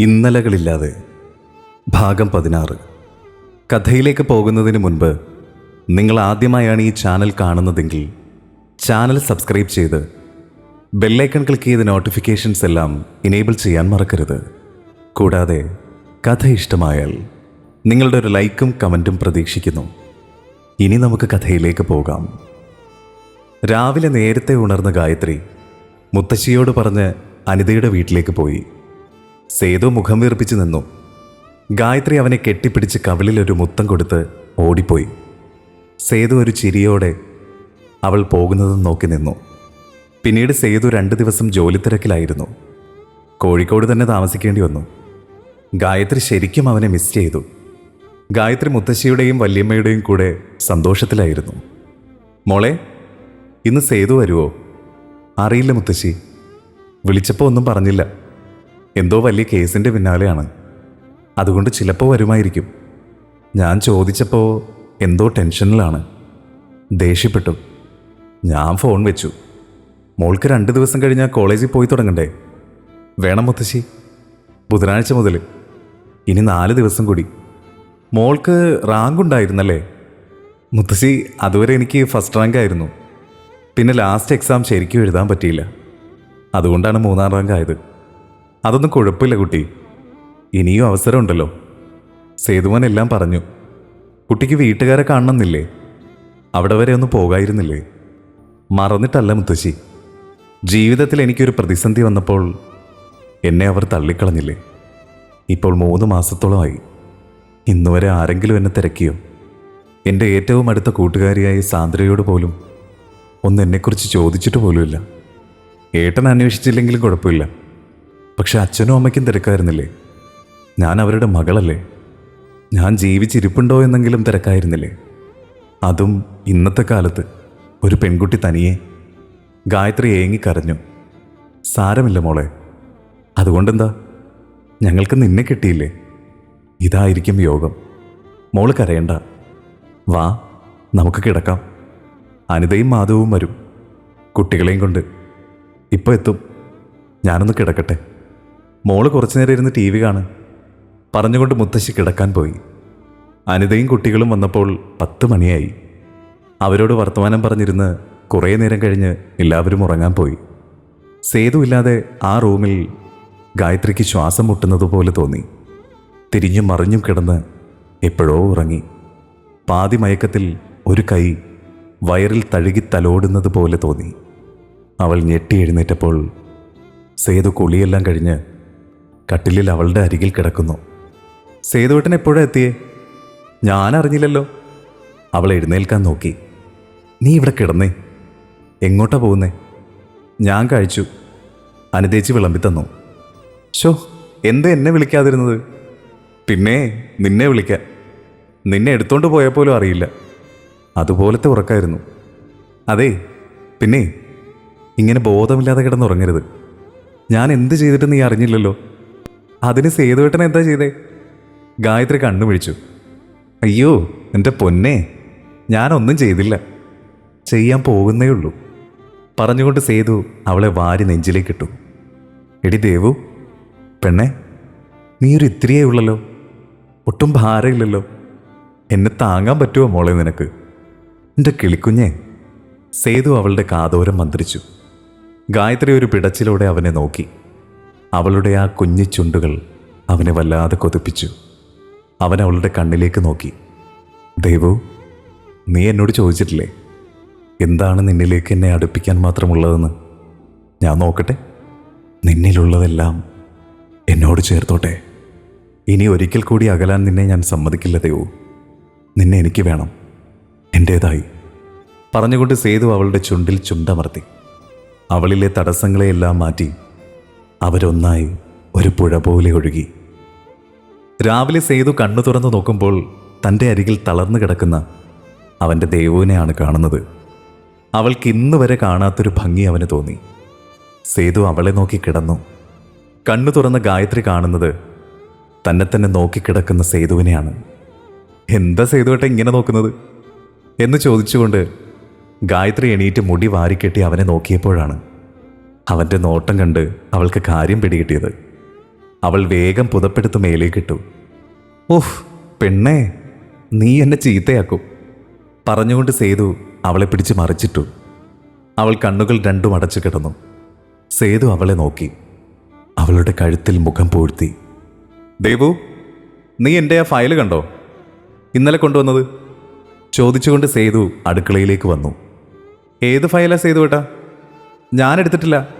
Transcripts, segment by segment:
ഇന്നലകളില്ലാതെ. ഭാഗം പതിനാറ്. കഥയിലേക്ക് പോകുന്നതിന് മുൻപ് നിങ്ങൾ ആദ്യമായാണ് ഈ ചാനൽ കാണുന്നതെങ്കിൽ ചാനൽ സബ്സ്ക്രൈബ് ചെയ്ത് ബെല്ലൈക്കൺ ക്ലിക്ക് ചെയ്ത് നോട്ടിഫിക്കേഷൻസ് എല്ലാം ഇനേബിൾ ചെയ്യാൻ മറക്കരുത്. കൂടാതെ കഥ ഇഷ്ടമായാൽ നിങ്ങളുടെ ഒരു ലൈക്കും കമന്റും പ്രതീക്ഷിക്കുന്നു. ഇനി നമുക്ക് കഥയിലേക്ക് പോകാം. രാവിലെ നേരത്തെ ഉണർന്ന ഗായത്രി മുത്തശ്ശിയോട് പറഞ്ഞ് അനിതയുടെ വീട്ടിലേക്ക് പോയി. സേതു മുഖം വീർപ്പിച്ചു നിന്നു. ഗായത്രി അവനെ കെട്ടിപ്പിടിച്ച് കവിളിൽ ഒരു മുത്തം കൊടുത്ത് ഓടിപ്പോയി. സേതു ഒരു ചിരിയോടെ അവൾ പോകുന്നതും നോക്കി നിന്നു. പിന്നീട് സേതു രണ്ട് ദിവസം ജോലി തിരക്കിലായിരുന്നു കോഴിക്കോട് തന്നെ താമസിക്കേണ്ടി വന്നു. ഗായത്രി ശരിക്കും അവനെ മിസ് ചെയ്തു. ഗായത്രി മുത്തശ്ശിയുടെയും വല്യമ്മയുടെയും കൂടെ സന്തോഷത്തിലായിരുന്നു. മോളെ ഇന്ന് സേതു വരുമോ അറിയില്ല മുത്തശ്ശി. വിളിച്ചപ്പോൾ ഒന്നും പറഞ്ഞില്ല. എന്തോ വലിയ കേസിന്റെ പിന്നാലെയാണ്. അതുകൊണ്ട് ചിലപ്പോൾ വരുമായിരിക്കും. ഞാൻ ചോദിച്ചപ്പോൾ എന്തോ ടെൻഷനിലാണ്. ദേഷ്യപ്പെട്ടു. ഞാൻ ഫോൺ വെച്ചു. മോൾക്ക് രണ്ട് ദിവസം കഴിഞ്ഞാൽ കോളേജിൽ പോയി തുടങ്ങണ്ടേ? വേണം മുത്തശ്ശി. ബുധനാഴ്ച മുതൽ ഇനി നാല് ദിവസം കൂടി. മോൾക്ക് റാങ്ക് ഉണ്ടായിരുന്നല്ലേ മുത്തശ്ശി അതുവരെ എനിക്ക് ഫസ്റ്റ് റാങ്ക് ആയിരുന്നു. പിന്നെ ലാസ്റ്റ് എക്സാം ശരിക്കും എഴുതാൻ പറ്റിയില്ല. അതുകൊണ്ടാണ് മൂന്നാം റാങ്ക് ആയത്. അതൊന്നും കുഴപ്പമില്ല കുട്ടി. ഇനിയും അവസരമുണ്ടല്ലോ. സേതുവൻ എല്ലാം പറഞ്ഞു. കുട്ടിക്ക് വീട്ടുകാരെ കാണണമെന്നില്ലേ? അവിടെ വരെ ഒന്ന് പോകായിരുന്നില്ലേ? മറന്നിട്ടല്ല മുത്തശ്ശി. ജീവിതത്തിൽ എനിക്കൊരു പ്രതിസന്ധി വന്നപ്പോൾ എന്നെ അവർ തള്ളിക്കളഞ്ഞില്ലേ? ഇപ്പോൾ മൂന്ന് മാസത്തോളമായി. ഇന്നുവരെ ആരെങ്കിലും എന്നെ തിരക്കിയോ? എന്റെ ഏറ്റവും അടുത്ത കൂട്ടുകാരിയായ സാന്ദ്രയോട് പോലും ഒന്ന് എന്നെക്കുറിച്ച് ചോദിച്ചിട്ട് പോലുമില്ല. ഏട്ടൻ അന്വേഷിച്ചില്ലെങ്കിലും കുഴപ്പമില്ല. പക്ഷെ അച്ഛനും അമ്മയ്ക്കും തിരക്കായിരുന്നില്ലേ? ഞാൻ അവരുടെ മകളല്ലേ? ഞാൻ ജീവിച്ചിരിപ്പുണ്ടോ എന്നെങ്കിലും തിരക്കായിരുന്നില്ലേ? അതും ഇന്നത്തെ കാലത്ത്. ഒരു പെൺകുട്ടി തനിയെ ഗായത്രി ഏങ്ങിക്കരഞ്ഞു സാരമില്ല മോളെ. അതുകൊണ്ടെന്താ? ഞങ്ങൾക്ക് നിന്നെ കിട്ടിയില്ലേ? ഇതായിരിക്കും യോഗം. മോൾ കരയണ്ട. വാ നമുക്ക് കിടക്കാം. അനിതയും മാധവും വരും. കുട്ടികളെയും കൊണ്ട്. ഇപ്പോൾ എത്തും. ഞാനൊന്ന് കിടക്കട്ടെ. മോൾ കുറച്ചു നേരം ഇരുന്ന് ടി വി കാണും. പറഞ്ഞുകൊണ്ട് മുത്തശ്ശി കിടക്കാൻ പോയി. അനിതയും കുട്ടികളും വന്നപ്പോൾ പത്ത് മണിയായി. അവരോട് വർത്തമാനം പറഞ്ഞിരുന്ന് കുറേ നേരം കഴിഞ്ഞ് എല്ലാവരും ഉറങ്ങാൻ പോയി. സേതു ഇല്ലാതെ ആ റൂമിൽ ഗായത്രിക്ക് ശ്വാസം മുട്ടുന്നതുപോലെ തോന്നി. തിരിഞ്ഞും മറിഞ്ഞും കിടന്ന് എപ്പോഴോ ഉറങ്ങി. പാതി മയക്കത്തിൽ ഒരു കൈ വയറിൽ തഴുകി തലോടുന്നത് പോലെ തോന്നി. അവൾ ഞെട്ടി എഴുന്നേറ്റപ്പോൾ സേതു കുളിയെല്ലാം കഴിഞ്ഞ് കട്ടിലിൽ അവളുടെ അരികിൽ കിടക്കുന്നു. സേതുവേട്ടൻ എപ്പോഴാ എത്തിയേ? ഞാൻ അറിഞ്ഞില്ലല്ലോ. അവൾ എഴുന്നേൽക്കാൻ നോക്കി. നീ ഇവിടെ കിടന്നേ. എങ്ങോട്ടാ പോകുന്നേ? ഞാൻ കഴിച്ചു. അനുദേച്ചി വിളമ്പി തന്നു. ഷോ എന്താ എന്നെ വിളിക്കാതിരുന്നത്? പിന്നെ നിന്നെ വിളിക്കാം നിന്നെ എടുത്തോണ്ട് പോയപ്പോലും അറിയില്ല. അതുപോലത്തെ ഉറക്കായിരുന്നു. അതെ പിന്നെ ഇങ്ങനെ ബോധമില്ലാതെ കിടന്നുറങ്ങരുത്. ഞാൻ എന്ത് ചെയ്തിട്ട് നീ അറിഞ്ഞില്ലല്ലോ. അതിന് സേതുവേട്ടൻ എന്താ ചെയ്തേ? ഗായത്രി കണ്ണു പിടിച്ചു. അയ്യോ എന്റെ പൊന്നെ ഞാനൊന്നും ചെയ്തില്ല. ചെയ്യാൻ പോകുന്നേ ഉള്ളൂ. പറഞ്ഞുകൊണ്ട് സേതു അവളെ വാരി നെഞ്ചിലേക്ക് നെഞ്ചിലേക്കിട്ടു എടി ദേവു പെണ്ണെ നീ ഒരു ഇത്തിരിയേ ഉള്ളല്ലോ. ഒട്ടും ഭാരമില്ലല്ലോ. എന്നെ താങ്ങാൻ പറ്റുമോ മോളെ നിനക്ക്? എന്റെ കിളിക്കുഞ്ഞെ സേതു അവളുടെ കാതോരം മന്ത്രിച്ചു. ഗായത്രി ഒരു പിടച്ചിലൂടെ അവനെ നോക്കി. അവളുടെ ആ കുഞ്ഞു ചുണ്ടുകൾ അവനെ വല്ലാതെ കൊതിപ്പിച്ചു. അവൻ അവളുടെ കണ്ണിലേക്ക് നോക്കി. ദൈവു നീ എന്നോട് ചോദിച്ചിട്ടില്ലേ? എന്താണ് നിന്നിലേക്ക് എന്നെ അടുപ്പിക്കാൻ മാത്രമുള്ളതെന്ന്? ഞാൻ നോക്കട്ടെ. നിന്നിലുള്ളതെല്ലാം എന്നോട് ചേർത്തോട്ടെ. ഇനി ഒരിക്കൽ കൂടി അകലാൻ നിന്നെ ഞാൻ സമ്മതിക്കില്ല ദൈവു. നിന്നെ എനിക്ക് വേണം. എന്റേതായി പറഞ്ഞുകൊണ്ട് സേതു അവളുടെ ചുണ്ടിൽ ചുണ്ടമർത്തി. അവളിലെ തടസ്സങ്ങളെയെല്ലാം മാറ്റി അവരൊന്നായി ഒരു പുഴ പോലെ ഒഴുകി. രാവിലെ സേതു കണ്ണു തുറന്നു നോക്കുമ്പോൾ തന്റെ അരികിൽ തളർന്നു കിടക്കുന്ന അവന്റെ ദേവുവിനെയാണ് കാണുന്നത്. അവൾക്ക് ഇന്ന് വരെ കാണാത്തൊരു ഭംഗി അവന് തോന്നി. സേതു അവളെ നോക്കി കിടന്നു. കണ്ണു തുറന്ന ഗായത്രി കാണുന്നത് തന്നെ തന്നെ നോക്കിക്കിടക്കുന്ന സേതുവിനെയാണ്. എന്താ സേതുവേട്ട ഇങ്ങനെ നോക്കുന്നത്? എന്ന് ചോദിച്ചുകൊണ്ട് ഗായത്രി എണീറ്റ് മുടി വാരിക്കെട്ടി അവനെ നോക്കിയപ്പോഴാണ് അവന്റെ നോട്ടം കണ്ട് അവൾക്ക് കാര്യം പിടികിട്ടിയത്. അവൾ വേഗം പുതപ്പെടുത്ത് മേലേക്കിട്ടു. ഓഹ് പെണ്ണേ നീ എന്നെ ചീത്തയാക്കും പറഞ്ഞുകൊണ്ട് സേതു അവളെ പിടിച്ച് മറിച്ചിട്ടു. അവൾ കണ്ണുകൾ രണ്ടും അടച്ചു കിടന്നു. സേതു അവളെ നോക്കി. അവളുടെ കഴുത്തിൽ മുഖം പൂഴ്ത്തി. ദേവു നീ എന്റെ ആ ഫയൽ കണ്ടോ? ഇന്നലെ കൊണ്ടുവന്നത്? ചോദിച്ചുകൊണ്ട് സേതു അടുക്കളയിലേക്ക് വന്നു. ഏത് ഫയലാ സേതു ഏട്ടാ ഞാൻ എടുത്തിട്ടില്ല.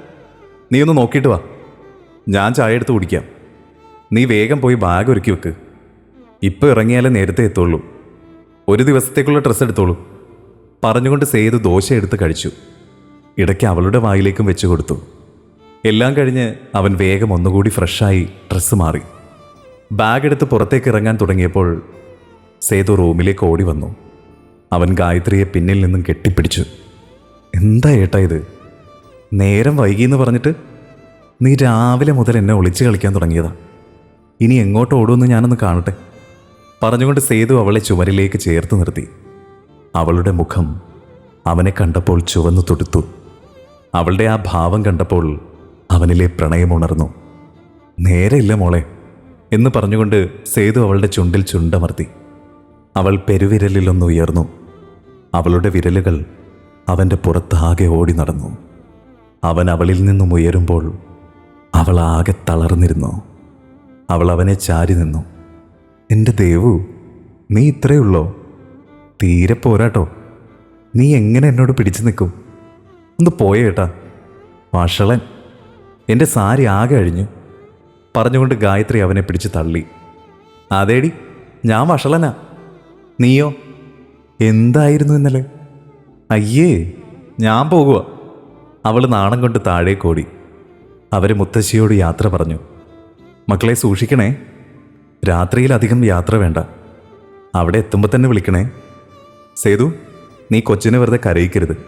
നീ ഒന്ന് നോക്കിയിട്ട് വാ. ഞാൻ ചായ എടുത്ത് കുടിക്കാം. നീ വേഗം പോയി ബാഗ് ഒരുക്കി വെക്ക്. ഇപ്പോൾ ഇറങ്ങിയാലേ നേരത്തെ എത്തുള്ളൂ. ഒരു ദിവസത്തേക്കുള്ള ഡ്രസ്സ് എടുത്തോളൂ. പറഞ്ഞുകൊണ്ട് സേതു ദോശ എടുത്ത് കഴിച്ചു. ഇടയ്ക്ക് അവളുടെ വായിലേക്കും വെച്ചു കൊടുത്തു. എല്ലാം കഴിഞ്ഞ് അവൻ വേഗം ഒന്നുകൂടി ഫ്രഷായി ഡ്രസ്സ് മാറി. ബാഗ് എടുത്ത് പുറത്തേക്ക് ഇറങ്ങാൻ തുടങ്ങിയപ്പോൾ സേതു റൂമിലേക്ക് ഓടി വന്നു. അവൻ ഗായത്രിയെ പിന്നിൽ നിന്നും കെട്ടിപ്പിടിച്ചു. എന്താ ഏട്ടാ ഇത്? നേരം വൈകി എന്ന് പറഞ്ഞിട്ട് നീ രാവിലെ മുതൽ എന്നെ ഒളിച്ച് കളിക്കാൻ തുടങ്ങിയതാ. ഇനി എങ്ങോട്ട് ഓടുമെന്ന് ഞാനൊന്ന് കാണട്ടെ. പറഞ്ഞുകൊണ്ട് സേതു അവളെ ചുമരിലേക്ക് ചേർത്ത് നിർത്തി. അവളുടെ മുഖം അവനെ കണ്ടപ്പോൾ ചുവന്നു തൊടുത്തു. അവളുടെ ആ ഭാവം കണ്ടപ്പോൾ അവനിലെ പ്രണയമുണർന്നു നേരെയില്ല മോളെ എന്ന് പറഞ്ഞുകൊണ്ട് സേതു അവളുടെ ചുണ്ടിൽ ചുണ്ടമർത്തി. അവൾ പെരുവിരലിലൊന്ന് ഉയർന്നു. അവളുടെ വിരലുകൾ അവന്റെ പുറത്താകെ ഓടി നടന്നു. അവൻ അവളിൽ നിന്നും ഉയരുമ്പോൾ അവൾ ആകെ തളർന്നിരുന്നു. അവൾ അവനെ ചാരി നിന്നു. എന്റെ ദേവു നീ ഇത്രയുള്ളോ തീരെ പോരാട്ടോ. നീ എങ്ങനെ എന്നോട് പിടിച്ചു നിൽക്കും? ഒന്ന് പോയേട്ടാ വഷളൻ എന്റെ സാരി ആകെ അഴിഞ്ഞു. പറഞ്ഞുകൊണ്ട് ഗായത്രി അവനെ പിടിച്ച് തള്ളി. അതേടി ഞാൻ വഷളനാ. നീയോ? എന്തായിരുന്നു ഇന്നലെ? അയ്യേ ഞാൻ പോകുക അവൾ നാണം കൊണ്ട് താഴേക്കോടി അവർ മുത്തശ്ശിയോട് യാത്ര പറഞ്ഞു. മക്കളെ സൂക്ഷിക്കണേ. രാത്രിയിലധികം യാത്ര വേണ്ട. അവിടെ എത്തുമ്പോൾ തന്നെ വിളിക്കണേ. സേതു നീ കൊച്ചിനെ വെറുതെ കരയിക്കരുത്.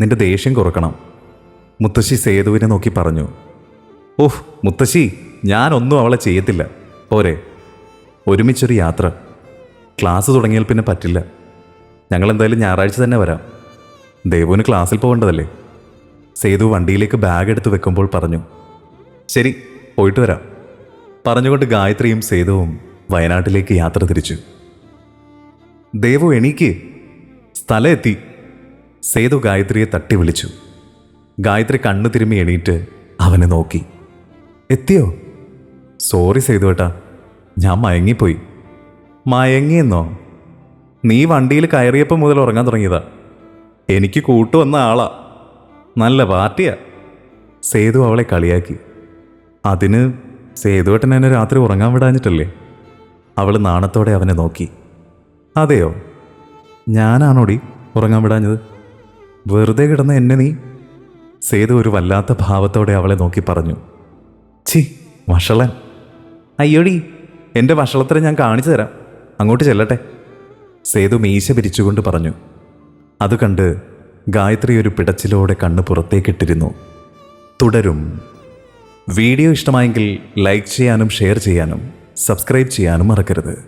നിന്റെ ദേഷ്യം കുറക്കണം. മുത്തശ്ശി സേതുവിനെ നോക്കി പറഞ്ഞു. ഓഹ് മുത്തശ്ശി ഞാനൊന്നും അവളെ ചെയ്യത്തില്ല. പോരെ. ഒരുമിച്ചൊരു യാത്ര. ക്ലാസ് തുടങ്ങിയാൽ പിന്നെ പറ്റില്ല. ഞങ്ങൾ എന്തായാലും ഞായറാഴ്ച തന്നെ വരാം. ദേവുവിന് ക്ലാസ്സിൽ പോകേണ്ടതല്ലേ? സേതു വണ്ടിയിലേക്ക് ബാഗ് എടുത്ത് വെക്കുമ്പോൾ പറഞ്ഞു ശരി പോയിട്ട് വരാം. പറഞ്ഞുകൊണ്ട് ഗായത്രിയും സേതുവും വയനാട്ടിലേക്ക് യാത്ര തിരിച്ചു. ദേവു എണീക്ക്. സ്ഥലം എത്തി. സേതു ഗായത്രിയെ തട്ടി വിളിച്ചു. ഗായത്രി കണ്ണു തിരുമ്മി എണീറ്റ് അവനെ നോക്കി. എത്തിയോ? സോറി സേതു ഏട്ടാ ഞാൻ മയങ്ങിപ്പോയി. മയങ്ങിയെന്നോ? നീ വണ്ടിയിൽ കയറിയപ്പോൾ മുതൽ ഉറങ്ങാൻ തുടങ്ങിയതാ. എനിക്ക് കൂട്ടുവന്ന ആളാ. നല്ല പാർട്ടിയാ. സേതു അവളെ കളിയാക്കി. അതിന് സേതുവേട്ടൻ എന്നെ രാത്രി ഉറങ്ങാൻ വിടാഞ്ഞിട്ടല്ലേ? അവൾ നാണത്തോടെ അവനെ നോക്കി. അതെയോ? ഞാനാണോടി ഉറങ്ങാൻ വിടാഞ്ഞത്? വെറുതെ കിടന്ന എന്നെ നീ? സേതു ഒരു വല്ലാത്ത ഭാവത്തോടെ അവളെ നോക്കി പറഞ്ഞു. ഛി വഷളൻ. അയ്യോടി എന്റെ വഷളത്തിനെ ഞാൻ കാണിച്ചു തരാം. അങ്ങോട്ട് ചെല്ലട്ടെ. സേതു മീശ പിരിച്ചുകൊണ്ട് പറഞ്ഞു. അത് കണ്ട് ഗായത്രി ഒരു പിടച്ചിലോടെ കണ്ണ് പുറത്തേക്കിട്ടിരുന്നു. തുടരും. വീഡിയോ ഇഷ്ടമായെങ്കിൽ ലൈക്ക് ചെയ്യാനും ഷെയർ ചെയ്യാനും സബ്സ്ക്രൈബ് ചെയ്യാനും മറക്കരുത്.